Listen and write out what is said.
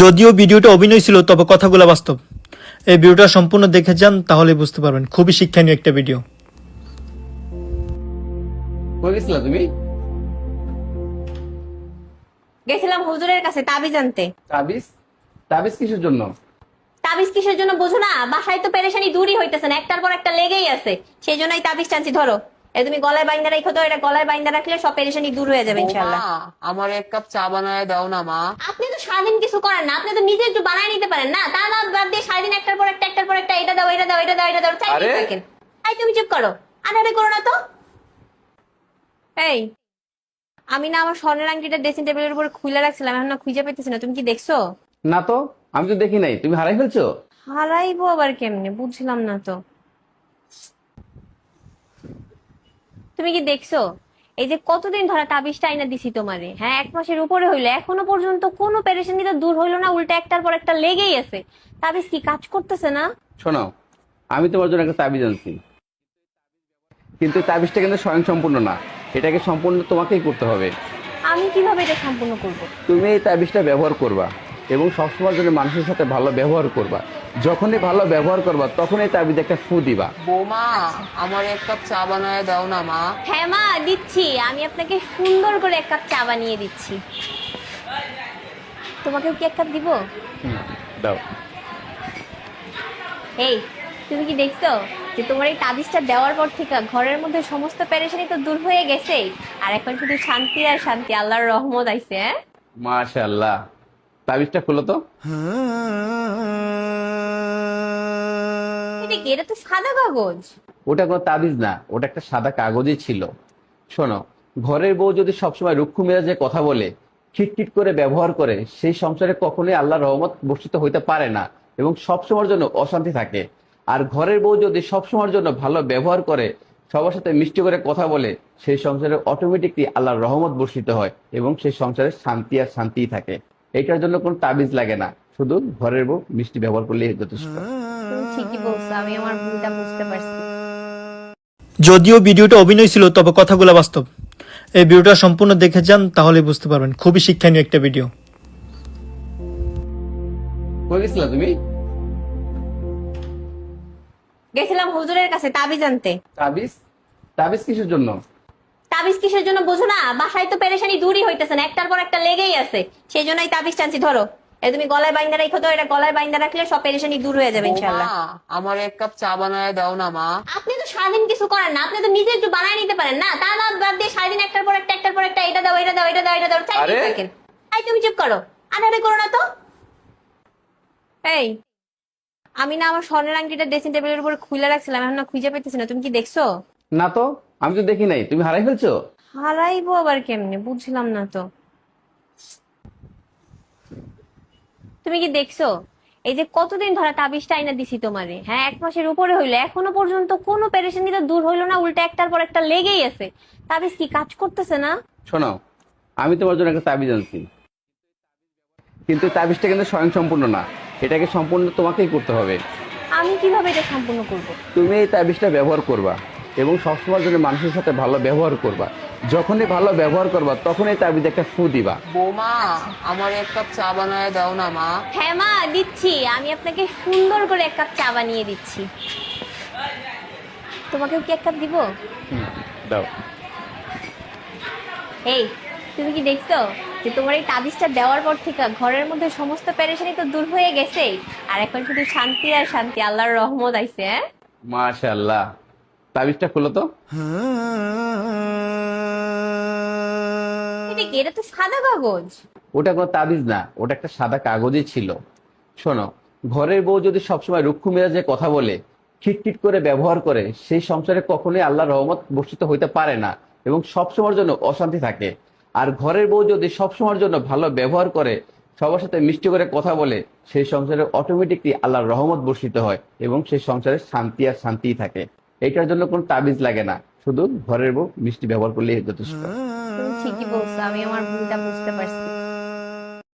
যদিও ভিডিওটা অভিনয় ছিল তবে কথাগুলো বাস্তব। এই ভিডিওটা সম্পূর্ণ দেখে যান তাহলে বুঝতে পারবেন। খুবই শিক্ষণীয় একটা ভিডিও। তুমি? গেছিলাম হুজুরের কাছে তাবিজ আনতে। তাবিজ? তাবিজ কিসের জন্য? তাবিজ কিসের জন্য বুঝো না? বাসায় তো পেরেশানি দূরই হইতেছে না একটার পর একটা লেগেই আছে। সেই জন্যই তাবিজ টানছি ধরো। এ তুমি গলায় বাইন্দা রাখো তো এটা গলায় বাইন্দা রাখলে সব পেরেশানি দূর হয়ে যাবে ইনশাল্লাহ আমার এক কাপ চা বানায় দাও না মা। আপনি সারাদিন কিছু করেন না। আপনি তো নিজে একটু বানায় নিতে পারেন না। তা না বাদ দিয়ে সারাদিন একটার পর একটা একটার পর একটা এটা দাও এটা দাও এটা দাও এটা দাও। চাইতে আরে? থাকেন আই তুমি চুপ করো। আরে করো না তো। এই আমি না আমার স্বর্ণের আংটিটা ড্রেসিং টেবিলের উপর খুলে রাখছিলাম এখন না খুঁজে পেতেছি না। তুমি কি দেখছ? না তো আমি তো দেখি নাই। তুমি হারাই ফেলছো? হারাইবো আবার কেমনে? বুঝলাম না তো। তুমি কি দেখছ? এই যে কতদিন ধরে তাবিজটা আইনা দিছি তোমারে? হ্যাঁ এক মাসের উপরে হইল। এখনও পর্যন্ত কোনো পেরেশানি তো দূর হইল না উল্টা একটার পর একটা লেগেই আছে। তাবিজ কি কাজ করতেছে না? শোনো আমি তোমার জন্য একটা তাবিজ আনছি। কিন্তু তাবিজটা কিন্তু স্বয়ং সম্পূর্ণ না। এটাকে সম্পূর্ণ তোমাকেই করতে হবে। আমি কীভাবে এটা সম্পূর্ণ করব? তুমি এই তাবিজটা ব্যবহার করবা। এবং সবসময় জন্য মানুষের সাথে ভালো ব্যবহার করবা। যখনই ভালো ব্যবহার করবা তখনই তাবিজ একটা ফু দিবা। বৌমা আমার এক কাপ চা বানায় দাও না মা। হ্যাঁ মা দিচ্ছি। আমি আপনাকে সুন্দর করে এক কাপ চা বানিয়ে দিচ্ছি। তোমাকেও কি এক কাপ দিব? দাও। এই তুমি কি দেখছ যে তোমার এই তাবিজটা দেওয়ার পর থেকে ঘরের মধ্যে সমস্ত পেরেশানি তো দূর হয়ে গেছে আর এখন শুধু শান্তি আর শান্তি আল্লাহর রহমত আইছে হ্যাঁ? মাশাআল্লাহ। তাবিজটা খুলো তো। এটা কি? এটা তো সাদা কাগজ। ওটা কোনো তাবিজ না ওটা একটা সাদা কাগজই ছিল। শোনো ঘরের বউ যদি সবসময় রুক্ষ মেজাজে কথা বলে খিটখিট করে ব্যবহার করে সেই সংসারে কখনোই আল্লাহর রহমত বর্ষিত হইতে পারে না এবং সবসময়ের জন্য অশান্তি থাকে। আর ঘরের বউ যদি সবসময়ের জন্য ভালো ব্যবহার করে সবার সাথে মিষ্টি করে কথা বলে সেই সংসারে অটোমেটিকলি আল্লাহর রহমত বর্ষিত হয় এবং সেই সংসারে শান্তি আর শান্তিই থাকে। এইটার জন্য কোনো তাবিজ লাগে না। শুধু ঘরের বউ মিষ্টি ব্যবহার করলেই যথেষ্ট। ঠিকই বলছো আমি আমার ভুলটা বুঝতে পারছি। যদিও ভিডিওটা অভিনয় ছিল তবে কথাগুলো বাস্তব। এই ভিডিওটা সম্পূর্ণ দেখে যান তাহলে বুঝতে পারবেন। খুবই শিক্ষণীয় একটা ভিডিও। গেছিলা তুমি? গেছিলাম হুজুরের কাছে তাবিজ আনতে। তাবিজ? তাবিজ কিসের জন্য? তাবিজ কিসের জন্য বুঝো না? বাসায় তো পেরেশানি দূরই হইতেছে না একটার পর একটা লেগেই আছে। সেই জন্যই তাবিজ টানছি ধরো। এ তুমি গলায় বাইন্দা রাখো তো এটা গলায় বাইন্দা রাখলে সব পেরেশানি দূর হয়ে যাবে ইনশাল্লাহ বৌমা আমার এক কাপ চা বানায় দাও না মা। আপনি তো সারাদিন কিছু করেন না আপনি তো নিজে একটু বানায় নিতে পারেন না। তা না বাদ দিয়ে সারাদিন একটার পর একটা একটার পর একটা এটা দাও এটা দাও এটা দাও এটা দাও চাইতে থাকেন। আই তুমি চুপ করো। আরে করো না তো। এই আমি না আমার স্বর্ণের আংটিটা ড্রেসিং টেবিলের উপর খুলে রাখছিলাম এখন না খুঁজে পেতেছি না তুমি কি দেখছ? না তো। আমি তো দেখি নাই। তুমি হারাই ফেলছো? হারাইবো আবার কেমনে? বুঝলাম না তো। তুমি কি দেখছ? এই যে কতদিন ধরে তাবিজটা আইনা দিছি তোমারে। হ্যাঁ এক মাসের উপরে হইল। এখনও পর্যন্ত কোনো পেরেশানি তো দূর হইল না। উল্টা একটার পর একটা লেগেই আছে। তাবিজ কি কাজ করতেছে না? শোনো আমি তোমার জন্য একটা তাবিজ আনছি। কিন্তু তাবিজটা কিন্তু স্বয়ং সম্পূর্ণ না। এটাকে সম্পূর্ণ তোমাকেই করতে হবে। আমি কীভাবে এটা সম্পূর্ণ করব? তুমি এই তাবিজটা ব্যবহার করবা। এবং সবসময় জন্য মানুষের সাথে ভালো ব্যবহার করবা। যখনই ভালো ব্যবহার করবা তখনই তাবিজ একটা ফু দিবা। বৌমা আমার এক কাপ চা বানায় দাও না মা। হ্যাঁ মা দিচ্ছি। আমি আপনাকে সুন্দর করে এক কাপ চা বানিয়ে দিচ্ছি। তোমাকেও কি এক কাপ দিব? দাও। এই তুমি কি দেখছ যে তোমার এই তাবিজটা দেওয়ার পর থেকে ঘরের মধ্যে সমস্ত পেরেশানি তো দূর হয়ে গেছে আর এখন শুধু শান্তি আর শান্তি আল্লাহর রহমত আইছে হ্যাঁ? মাশাআল্লাহ। তাবিজটা খুলো তো। এটা কি? এটা তো সাদা কাগজ। ওটা কোনো তাবিজ না ওটা একটা সাদা কাগজই ছিল। শোনো ঘরের বউ যদি সবসময় রুক্ষ মেজাজে কথা বলে খিটখিট করে ব্যবহার করে সেই সংসারে কখনোই আল্লাহর রহমত বর্ষিত হইতে পারে না এবং সবসময়ের জন্য অশান্তি থাকে। আর ঘরের বউ যদি সবসময়ের জন্য ভালো ব্যবহার করে সবার সাথে মিষ্টি করে কথা বলে সেই সংসারে অটোমেটিকলি আল্লাহর রহমত বর্ষিত হয় এবং সেই সংসারে শান্তি আর শান্তিই থাকে। এইটার জন্য কোনো তাবিজ লাগে না। শুধু ঘরের বউ মিষ্টি ব্যবহার করলেই যথেষ্ট। ঠিকই বলছো, আমি আমার ভুলটা বুঝতে পারছি।